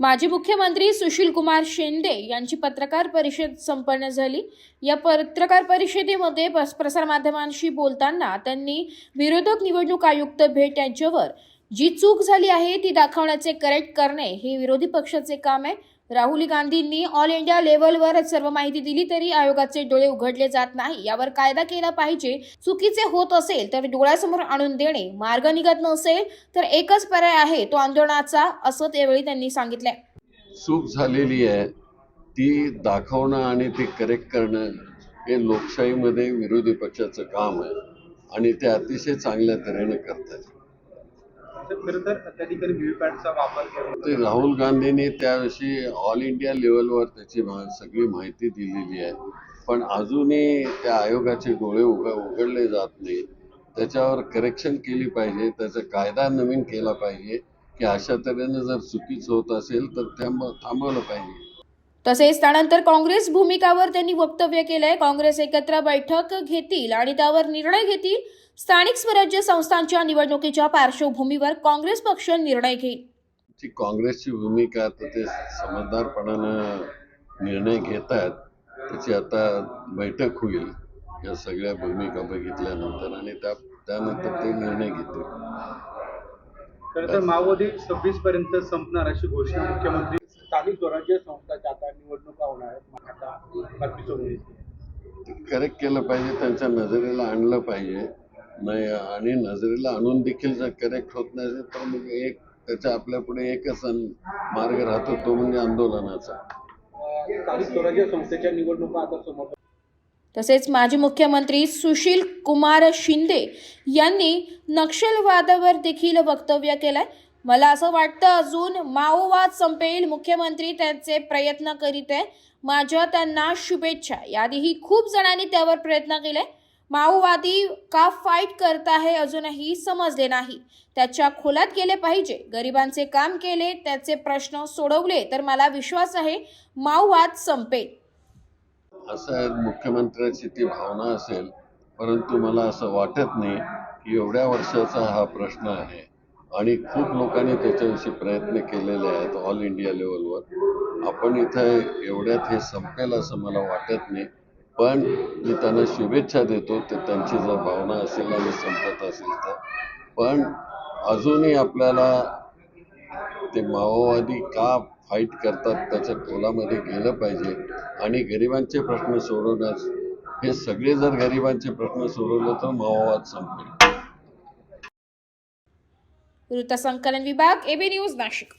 माजी मुख्यमंत्री सुशील कुमार शिंदे यांची पत्रकार परिषद संपन्न झाली. या पत्रकार परिषदेमध्ये पस- प्रसारमाध्यमांशी बोलताना त्यांनी विरोधक निवडणूक आयुक्त भेट यांच्यावर जी चूक झाली आहे ती दाखवण्याचे करेक्ट करणे हे विरोधी पक्षाचे काम आहे. राहुल गांधींनी ऑल इंडिया लेवलवर सर्व माहिती दिली तरी आयोगाचे डोळे उघडले जात नाही. यावर कायदा केला पाहिजे. चुकीचे होत असेल तर डोळ्यासमोर आणून देणे. मार्ग निघत नसेल तर एकच पर्याय आहे तो आंदोलनाचा असं त्यावेळी त्यांनी सांगितलंय. चूक झालेली आहे. ती दाखवणं आणि ती करेक्ट करणं हे लोकशाहीमध्ये विरोधी पक्षाचं काम आहे आणि ते अतिशय चांगल्या तऱ्हेने करतात खरं तर त्या ठिकाणी व्हीव्हीपॅटचा वापर केला ते राहुल गांधींनी त्याविषयी ऑल इंडिया लेवलवर त्याची सगळी माहिती दिलेली आहे. पण अजूनही त्या आयोगाचे डोळे उघडले जात नाही. त्याच्यावर करेक्शन केली पाहिजे त्याचा कायदा नवीन केला पाहिजे की अशा तऱ्हेने जर चुकीचं होत असेल तर त्या थांबवलं पाहिजे. तसेच त्यानंतर काँग्रेस भूमिकावर त्यांनी वक्तव्य केलंय. काँग्रेस एकत्र बैठक घेतील आणि त्यावर निर्णय घेतील. स्थानिक स्वराज्य संस्थांच्या निवडणुकीच्या पार्श्वभूमीवर काँग्रेस पक्ष निर्णय घेईल. ची काँग्रेसची भूमिका आता ते समजदारपणानं निर्णय घेत आहेत त्याची आता बैठक होईल या सगळ्या भूमिका बघितल्यानंतर आणि त्या त्यानंतर ते निर्णय घेतील. खरं तर माओवादी सव्वीस पर्यंत संपणार अशी घोषणा मुख्यमंत्री स्थानिक स्वराज्य संस्थाच्या आता निवडणुका होणार आहेत आता करेक्ट केलं पाहिजे त्यांच्या नजरेला आणलं पाहिजे. नाही आणि नजरेला आणून देखील जर करेक्ट होत नसेल तर मग एक त्याच्या आपल्या पुढे एकच मार्ग राहतो तो म्हणजे आंदोलनाचा. तसेच माजी मुख्यमंत्री सुशील कुमार शिंदे यांनी नक्षलवादावर देखील वक्तव्य केलंय. मला असं वाटतं अजून माओवाद संपेल मुख्यमंत्री त्यांचे प्रयत्न करीत आहे माझ्या त्यांना शुभेच्छा. याआधीही खूप जणांनी त्यावर प्रयत्न केले. माओवादी का फाईट करत आहे अजूनही समजले नाही. त्याच्या खोलात गेले पाहिजे. गरिबांचे काम केले त्याचे प्रश्न सोडवले तर मला विश्वास आहे माओवाद संपेल. असं आहे मुख्यमंत्र्याची ती भावना असेल परंतु मला असं वाटत नाही की एवढ्या वर्षाचा हा प्रश्न आहे. आणि खूप लोकांनी त्याच्याविषयी प्रयत्न केलेले आहेत ऑल इंडिया लेवलवर आपण इथं एवढ्यात हे संपेल असं मला वाटत नाही. पण मी त्यांना शुभेच्छा देतो ते त्यांची जर भावना असेल आणि संपत असेल तर. पण अजूनही आपल्याला ते माओवादी का फाईट करतात त्याच्या खोलामध्ये गेलं पाहिजे. आणि गरिबांचे प्रश्न सोडवण्यास हे सगळे जर गरिबांचे प्रश्न सोडवले तर माओवाद संपेल. वृत्तसंकलन विभाग एबी न्यूज नाशिक